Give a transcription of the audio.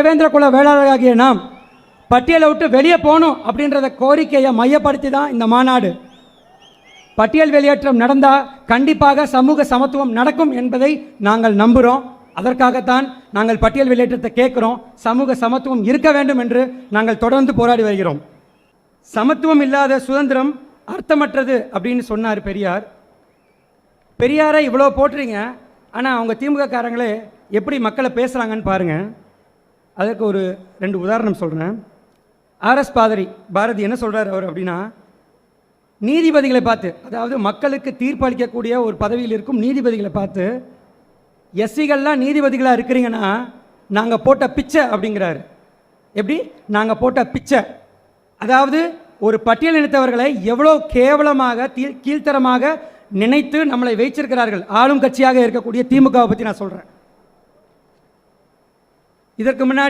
தேவேந்திர குல வேளாளராகிய நாம் பட்டியலை விட்டு வெளியே போகணும் அப்படின்றத கோரிக்கையை மையப்படுத்தி தான் இந்த மாநாடு. பட்டியல் வெளியேற்றம் நடந்தால் கண்டிப்பாக சமூக சமத்துவம் நடக்கும் என்பதை நாங்கள் நம்புகிறோம் அதற்காகத்தான் நாங்கள் பட்டியல் வெளியேற்றத்தை கேட்குறோம். சமூக சமத்துவம் இருக்க வேண்டும் என்று நாங்கள் தொடர்ந்து போராடி வருகிறோம். சமத்துவம் இல்லாத சுதந்திரம் அர்த்தமற்றது அப்படின்னு சொன்னார் பெரியார். பெரியாரை இவ்வளோ போட்டுறீங்க ஆனால் அவங்க திமுக காரங்களே எப்படி மக்களை பேசுகிறாங்கன்னு பாருங்கள் அதற்கு ஒரு ரெண்டு உதாரணம் சொல்கிறேன் ஆர்எஸ் பாதிரி பாரதி என்ன சொல்கிறார் அவர் அப்படின்னா நீதிபதிகளை பார்த்து அதாவது மக்களுக்கு தீர்ப்பளிக்கக்கூடிய ஒரு பதவியில் இருக்கும் நீதிபதிகளை பார்த்து எஸ்சிகள்லாம் நீதிபதிகளாக இருக்கிறீங்கன்னா நாங்கள் போட்ட பிச்சை அப்படிங்கிறாரு. எப்படி? நாங்கள் போட்ட பிச்சை. அதாவது ஒரு பட்டியல் இனத்தவர்களை எவ்வளோ கேவலமாக தீ கீழ்த்தரமாக நினைத்து நம்மளை வைச்சிருக்கிறார்கள் ஆளும் கட்சியாக இருக்கக்கூடிய திமுகவை பற்றி நான் சொல்கிறேன் இதற்கு முன்னாடி